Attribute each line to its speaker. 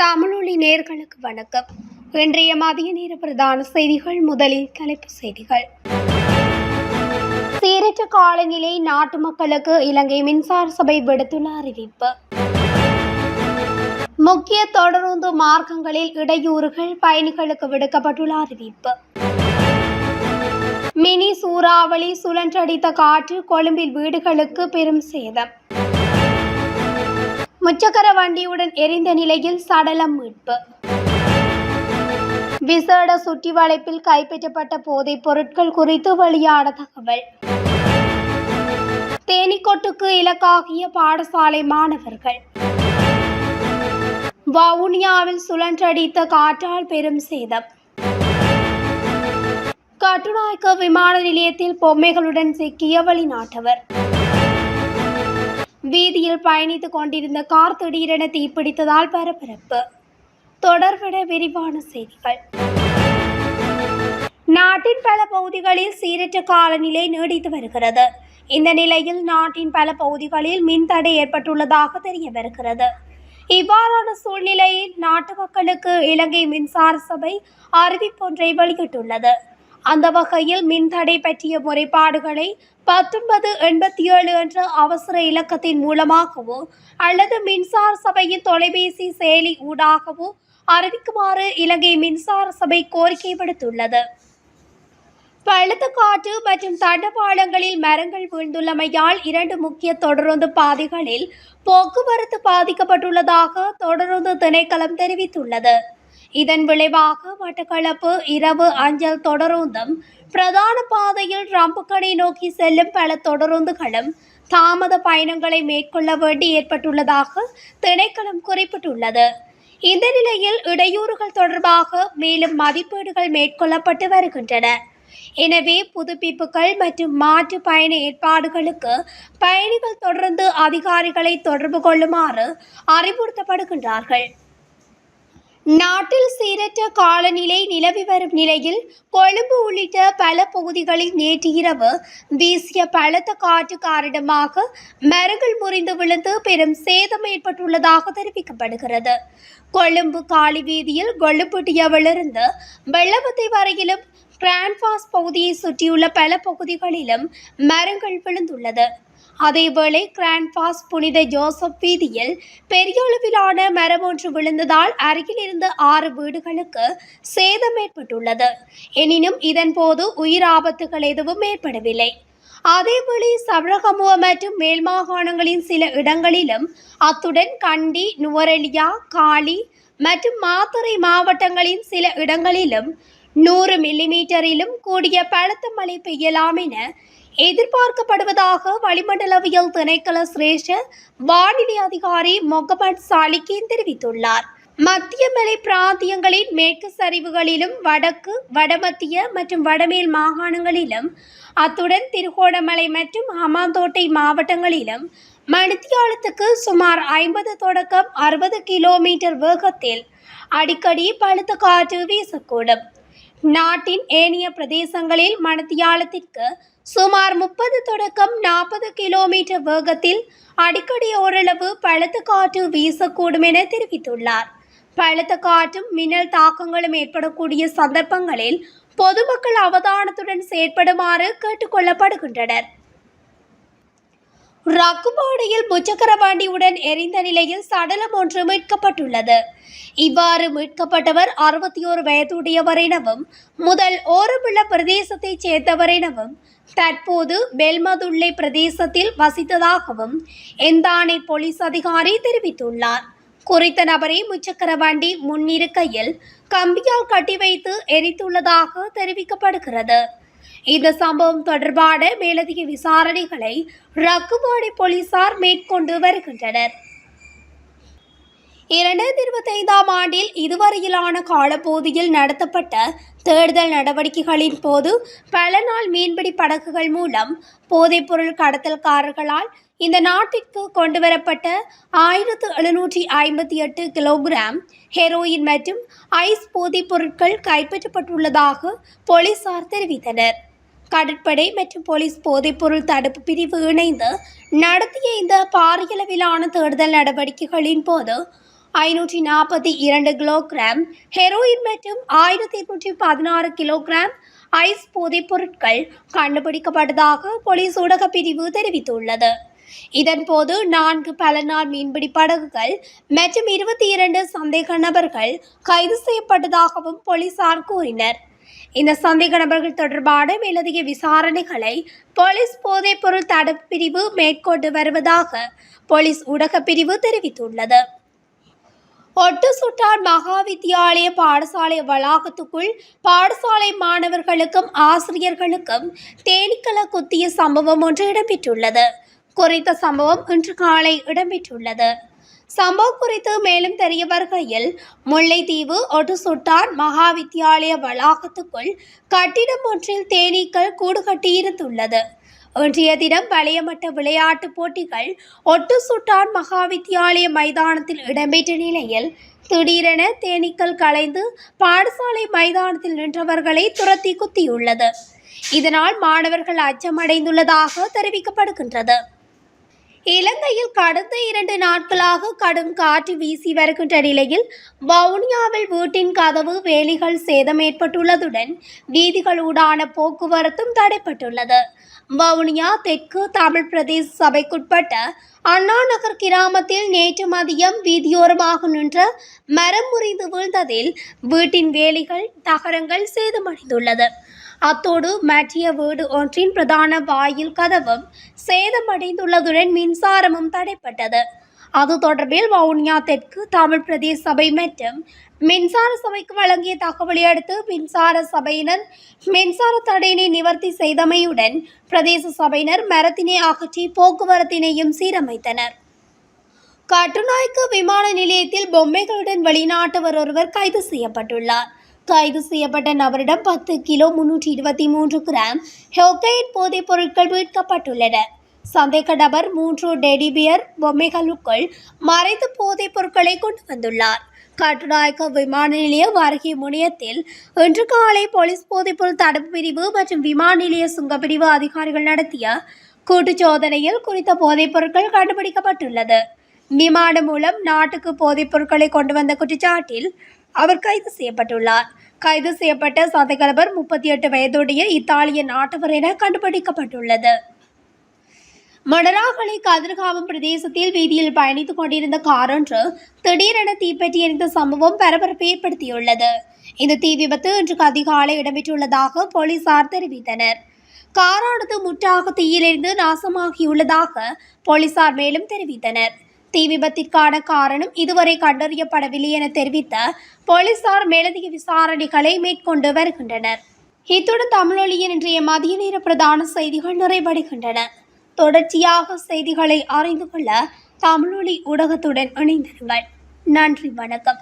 Speaker 1: தமிழொலி நேர்களுக்கு வணக்கம். இன்றைய மதிய நேர பிரதான செய்திகள் முதலில் தலைப்புச் செய்திகள். சீரற்ற காலநிலை நாட்டு மக்களுக்கு இலங்கை மின்சார சபை விடுத்துள்ள அறிவிப்பு. முக்கிய தொடருந்து மார்க்கங்களில் இடையூறுகள் பயணிகளுக்கு விடுக்கப்பட்டுள்ள அறிவிப்பு. மினி சூறாவளி சுழன்றடித்த காற்று கொழும்பில் வீடுகளுக்கு பெரும் சேதம். முச்சக்கர வண்டியுடன் எரிந்த நிலையில் சடலம் மீட்பு. விசேட சுற்றி வளைப்பில் கைப்பற்றப்பட்ட போதைப் பொருட்கள் குறித்து வெளியான தகவல். தேனிக்கொட்டுக்கு இலக்காகிய பாடசாலை மாணவர்கள். வவுனியாவில் சுழன்றடித்த காற்றால் பெரும் சேதம். கட்டுநாயக்க விமான நிலையத்தில் பொம்மைகளுடன் சிக்கிய வெளிநாட்டவர். வீதியில் பயணித்துக் கொண்டிருந்த கார் திடீரென தீப்பிடித்ததால் பரபரப்பு. தொடர்பட விரிவான செய்திகள். நாட்டின் பல பகுதிகளில் சீரற்ற காலநிலை நீடித்து வருகிறது. இந்த நிலையில் நாட்டின் பல பகுதிகளில் மின்தடை ஏற்பட்டுள்ளதாக தெரிய வருகிறது இவ்வாறான சூழ்நிலையில் நாட்டு மக்களுக்கு இலங்கை மின்சார சபை அறிவிப்பொன்றை வெளியிட்டுள்ளது. அந்த வகையில் மின்தடை பற்றிய முறைப்பாடுகளை பத்தொன்பது எண்பத்தி ஏழு என்ற அவசர இலக்கத்தின் மூலமாகவோ அல்லது மின்சார சபையின் தொலைபேசி செயலி ஊடாகவோ அறிவிக்குமாறு இலங்கை மின்சார சபை கோரிக்கை விடுத்துள்ளது. பழுத்த காற்று மற்றும் தண்டபாளங்களில் மரங்கள் வீழ்ந்துள்ளமையால் இரண்டு முக்கிய தொடருந்து பாதைகளில் போக்குவரத்து பாதிக்கப்பட்டுள்ளதாக தொடருந்து திணைக்களம் தெரிவித்துள்ளது. இதன் விளைவாக மட்டக்களப்பு இரவு அஞ்சல் தொடருந்தும் பிரதான பாதையில் ரம்புக்கடை நோக்கி செல்லும் பல தொடருந்துகளும் தாமத பயணங்களை மேற்கொள்ள வேண்டி ஏற்பட்டுள்ளதாக திணைக்களம் குறிப்பிட்டுள்ளது. இந்த நிலையில் இடையூறுகள் தொடர்பாக மேலும் மதிப்பீடுகள் மேற்கொள்ளப்பட்டு வருகின்றன. எனவே புதுப்பிப்புகள் மற்றும் மாற்று பயண ஏற்பாடுகளுக்கு பயணிகள் தொடர்ந்து அதிகாரிகளை தொடர்பு கொள்ளுமாறு அறிவுறுத்தப்படுகின்றார்கள். நாட்டில் சீரற்ற காலநிலை நிலவி வரும் நிலையில் கொழும்பு உள்ளிட்ட பல பகுதிகளில் நேற்று இரவு வீசிய பலத்த காற்று காரணமாக மரங்கள் முறிந்து விழுந்து பெரும் சேதம் ஏற்பட்டுள்ளதாக தெரிவிக்கப்படுகிறது. கொழும்பு காலி வீதியில் கொழுப்புட்டியவிலிருந்து வெள்ளவத்தை வரையிலும் கிராண்ட்பாஸ் பகுதியை சுற்றியுள்ள பல பகுதிகளிலும் மரங்கள் விழுந்துள்ளது. அதேவேளை கிராண்ட்பாஸ் புனித ஜோசப் வீதியில் பெரிய அளவிலான மரம் ஒன்று விழுந்ததால் அருகில் இருந்த ஆறு வீடுகளுக்கு சேதம் ஏற்பட்டுள்ளது. எனினும் இதன்போது உயிர் ஆபத்துகள் எதுவும் ஏற்படவில்லை. அதேவேளை சபரகமுவ மற்றும் மேல் மாகாணங்களின் சில இடங்களிலும் அத்துடன் கண்டி நுவரெலியா காலி மற்றும் மாத்தறை மாவட்டங்களின் சில இடங்களிலும் நூறு மில்லிமீட்டரிலும் கூடிய பலத்த மழை பெய்யலாம் என எதிர்பார்க்கப்படுவதாக வளிமண்டலவியல் திணைக்கள சிரேஷ்ட வானிலை அதிகாரி மொகமட் சாலிகின் தெரிவித்துள்ளார். மத்திய மலை பிராந்தியங்களின் மேற்கு சரிவுகளிலும் வடக்கு வடமத்திய மற்றும் வடமேல் மாகாணங்களிலும் அத்துடன் திருகோணமலை மற்றும் ஹமாந்தோட்டை மாவட்டங்களிலும் மணித்தியாலத்துக்கு சுமார் ஐம்பது தொடக்கம் அறுபது கிலோமீட்டர் வேகத்தில் அடிக்கடி பழுத்த காற்று வீசக்கூடும். நாட்டின் ஏனைய பிரதேசங்களில் மணத்தியாலத்திற்கு சுமார் முப்பது தொடக்கம் நாற்பது கிலோமீட்டர் வேகத்தில் அடிக்கடி ஓரளவு பழுத்த காற்று வீசக்கூடும் என தெரிவித்துள்ளார். பழுத்த காற்றும் மின்னல் தாக்கங்களும் ஏற்படக்கூடிய சந்தர்ப்பங்களில் பொதுமக்கள் அவதானத்துடன் செயற்படுமாறு கேட்டுக்கொள்ளப்படுகின்றனர் ரக்குபாடியில் முச்சக்கர வண்டியுடன் எரிந்த நிலையில் சடலம் ஒன்று மீட்கப்பட்டுள்ளது. இவ்வாறு மீட்கப்பட்டவர் அறுபத்தி ஓரு வயதுடையவர் எனவும் முதல் ஓரமுள்ள பிரதேசத்தைச் சேர்ந்தவர் எனவும் தற்போது பெல்மதுல்லை பிரதேசத்தில் வசித்ததாகவும் எந்தானை போலீஸ் அதிகாரி தெரிவித்துள்ளார். குறித்த நபரை முச்சக்கர வண்டி முன்னிருக்கையில் கம்பியால் கட்டி வைத்து எரித்துள்ளதாக தெரிவிக்கப்படுகிறது. இந்த சம்பவம் தொடர்பான மேலதிக விசாரணைகளை ரக்குபாடி போலீசார் மேற்கொண்டு வருகின்றனர். இரண்டாயிரத்தி இருபத்தி ஐந்தாம் ஆண்டில் இதுவரையிலான காலப்பகுதியில் நடத்தப்பட்ட தேடுதல் நடவடிக்கைகளின் போது பல நாள் மீன்பிடி படகுகள் மூலம் போதைப்பொருள் கடத்தல்காரர்களால் இந்த நாட்டிற்கு கொண்டுவரப்பட்ட ஆயிரத்து எழுநூற்றி ஐம்பத்தி எட்டு கிலோகிராம் ஹெரோயின் மற்றும் ஐஸ் போதைப் பொருட்கள் கைப்பற்றப்பட்டுள்ளதாக போலீசார் தெரிவித்தனர். கடற்படை மற்றும் போலீஸ் போதைப்பொருள் தடுப்பு பிரிவு இணைந்து நடத்திய இந்த பாரியளவிலான தேடுதல் நடவடிக்கைகளின் போது ஐநூற்றி நாற்பத்தி இரண்டு கிலோகிராம் ஹெரோயின் மற்றும் ஆயிரத்தி எட்நூற்றி பதினாறு கிலோகிராம் ஐஸ் போதைப் பொருட்கள் கண்டுபிடிக்கப்பட்டதாக போலீஸ் ஊடகப் பிரிவு தெரிவித்துள்ளது. இதன்போது நான்கு பல நாள் மீன்பிடி படகுகள் மற்றும் இருபத்தி இரண்டு சந்தேக நபர்கள் கைது செய்யப்பட்டதாகவும் போலீசார் கூறினர். இந்த சந்தேக நபர்கள் தொடர்பான மேலதிக விசாரணைகளை போலீஸ் போதைப்பொருள் தடுப்பு பிரிவு மேற்கொண்டு வருவதாக போலீஸ் ஊடகப் பிரிவு தெரிவித்துள்ளது. ஒட்டு சுட்டான் மகா வித்தியாலய பாடசாலை வளாகத்துக்குள் பாடசாலை மாணவர்களுக்கும் ஆசிரியர்களுக்கும் தேனீக்கள குத்திய சம்பவம் ஒன்று இடம்பெற்றுள்ளது. குறித்த சம்பவம் இன்று காலை இடம்பெற்றுள்ளது. சம்பவம் குறித்து மேலும் தெரிய வருகையில் முல்லைத்தீவு ஒட்டுசுட்டான் மகா வித்தியாலய வளாகத்துக்குள் கட்டிடம் ஒன்றில் தேனீக்கள் கூடு கட்டியிருந்துள்ளது இன்றைய தினம் வளையமட்ட விளையாட்டுப் போட்டிகள் ஒட்டு சுட்டான் மைதானத்தில் இடம்பெற்ற நிலையில் திடீரென தேனீக்கள் கலைந்து பாடசாலை மைதானத்தில் நின்றவர்களை துரத்தி குத்தியுள்ளது. இதனால் மாணவர்கள் அச்சமடைந்துள்ளதாக தெரிவிக்கப்படுகின்றது. இலங்கையில் கடந்த இரண்டு நாட்களாக கடும் காற்று வீசி வருகின்ற நிலையில் வவுனியாவில் வீட்டின் கதவு வேலிகள் சேதம் ஏற்பட்டுள்ளதுடன் வீதிகளூடான போக்குவரத்தும் தடைப்பட்டுள்ளது வவுனியா தெற்கு தமிழ் பிரதேச சபைக்குட்பட்ட அண்ணா நகர் கிராமத்தில் நேற்று மதியம் வீதியோரமாக நின்ற மரம் முறிந்து வீழ்ந்ததில் வீட்டின் வேலிகள் தகரங்கள் சேதமடைந்துள்ளது. அத்தோடு மாற்றிய வீடு ஒன்றின் பிரதான வாயில் கதவும் சேதமடைந்துள்ளதுடன் மின்சாரமும் தடைப்பட்டது. அது தொடர்பில் வவுனியா தெற்கு தமிழ் பிரதேச சபை மற்றும் மின்சார சபைக்கு வழங்கிய தகவலை அடுத்து மின்சார சபையினர் மின்சார தடையினை நிவர்த்தி செய்தமையுடன் பிரதேச சபையினர் மரத்தினை அகற்றி போக்குவரத்தினையும் சீரமைத்தனர். கட்டுநாய்க்கு விமான நிலையத்தில் பொம்மைகளுடன் வெளிநாட்டவர் ஒருவர் கைது செய்யப்பட்டுள்ளார். கைது செய்யப்பட்ட நபரிடம் பத்து கிலோ முன்னூற்றி இருபத்தி மூன்று கிராம் ஹெோகைன் போதைப் பொருட்கள் மீட்கப்பட்டுள்ளன சந்தேக நபர் மூன்று டெடிபியர் பொம்மைகளுக்குள் மறைத்து போதைப் பொருட்களை கொண்டு வந்துள்ளார். கட்டுநாயக்க விமான நிலையம் அருகே முனையத்தில் இன்று காலை போலீஸ் போதைப்பொருள் தடுப்பு பிரிவு மற்றும் விமான நிலைய சுங்கப்பிரிவு அதிகாரிகள் நடத்திய கூட்டு சோதனையில் குறித்த போதைப் பொருட்கள் கண்டுபிடிக்கப்பட்டுள்ளது. விமானம் மூலம் நாட்டுக்கு போதைப் பொருட்களை கொண்டு வந்த குற்றச்சாட்டில் அவர் கைது செய்யப்பட்டுள்ளார். கைது செய்யப்பட்ட சந்தேகநபர் முப்பத்தி எட்டு வயதுடைய இத்தாலிய நாட்டவர் என கண்டுபிடிக்கப்பட்டுள்ளது. மடராகலை கதிர்காமம் பிரதேசத்தில் வீதியில் பயணித்துக் கொண்டிருந்த கார் ஒன்று திடீரென தீப்பற்றி எரிந்த சம்பவம் பரபரப்பை ஏற்படுத்தியுள்ளது. இந்த தீ விபத்து இன்று அதிகாலை இடம்பெற்றுள்ளதாக போலீசார் தெரிவித்தனர். காரானது முற்றாக தீயிலிருந்து நாசமாகியுள்ளதாக போலீசார் மேலும் தெரிவித்தனர். தீ விபத்திற்கான காரணம் இதுவரை கண்டறியப்படவில்லை என தெரிவித்த போலீசார் மேலதிக விசாரணைகளை மேற்கொண்டு வருகின்றனர். இத்துடன் தமிழொலியின் இன்றைய மதிய நேர பிரதான செய்திகள் நிறைவடைகின்றன. தொடர்ச்சியாக செய்திகளை அறிந்து கொள்ள தமிழொலி ஊடகத்துடன் இணைந்திருங்கள். நன்றி வணக்கம்.